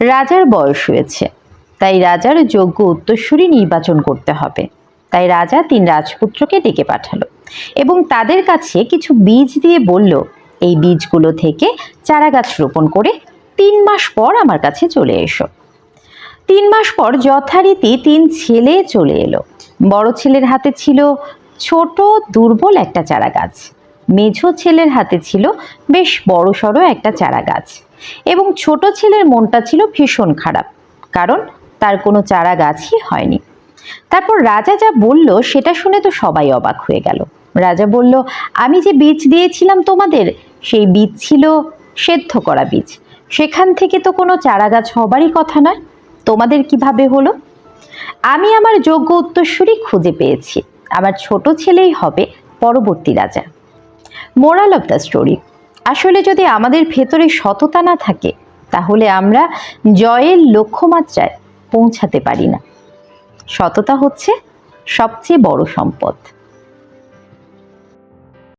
রাজার বয়স হয়েছে। তাই রাজার যোগ্য উত্তরসূরি নির্বাচন করতে হবে। তাই রাজা তিন রাজপুত্রকে ডেকে পাঠালো এবং তাদের কাছে কিছু বীজ দিয়ে বলল, এই বীজগুলো থেকে চারা গাছ রোপণ করে তিন মাস পর আমার কাছে চলে এসো তিন মাস পর যথারীতি তিন ছেলে চলে এলো। বড় ছেলের হাতে ছিল ছোট দুর্বল একটা চারা গাছ মেঝো ছেলের হাতে ছিল বেশ বড় সড়ো একটা চারা গাছ এবং ছোট ছেলের মনটা ছিল ভীষণ খারাপ, কারণ তার কোনো চারা গাছই হয়নি। তারপর রাজা যা বলল সেটা শুনে তো সবাই অবাক হয়ে গেল। রাজা বলল, আমি যে বীজ দিয়েছিলাম তোমাদের, সেই বীজ ছিল সেদ্ধ করা বীজ। সেখান থেকে তো কোনো চারা গাছ হবারই কথা নয়। তোমাদের কীভাবে হলো? আমি আমার যোগ্য উত্তরসূরি খুঁজে পেয়েছি। আমার ছোট ছেলেই হবে পরবর্তী রাজা। Moral of the story. আসলে যদি আমাদের ভেতরে সততা না থাকে, তাহলে আমরা জয়ের লক্ষ্যমাত্রায় পৌঁছাতে পারি না। সততা হচ্ছে সবচেয়ে বড় সম্পদ।